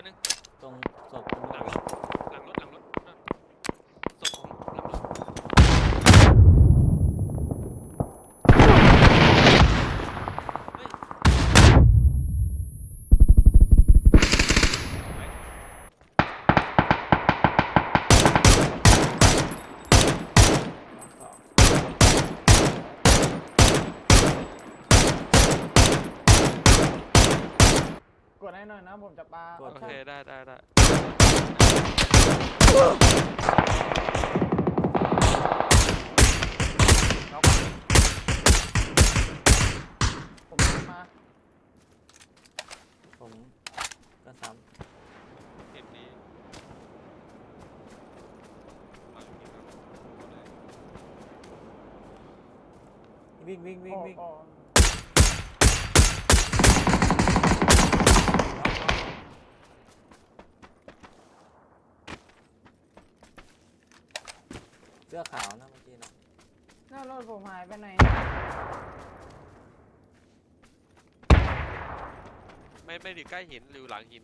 ตนึงตรงศพ ให้หน่อยนะผมจะปาโอโอเคได้ได้ได้น็อกผมมาผมก็ซ้เห็นดีมาอยู่นี่ครับหมดเลยำวิ่งวิ่งวิ่งวิ่งโอ้โห เสื้อขาวนะเมื่อกี้เนาะหน้ารถผมหายไปไหน ไม่ไม่ไดีใกล้หินหรือหลังหิน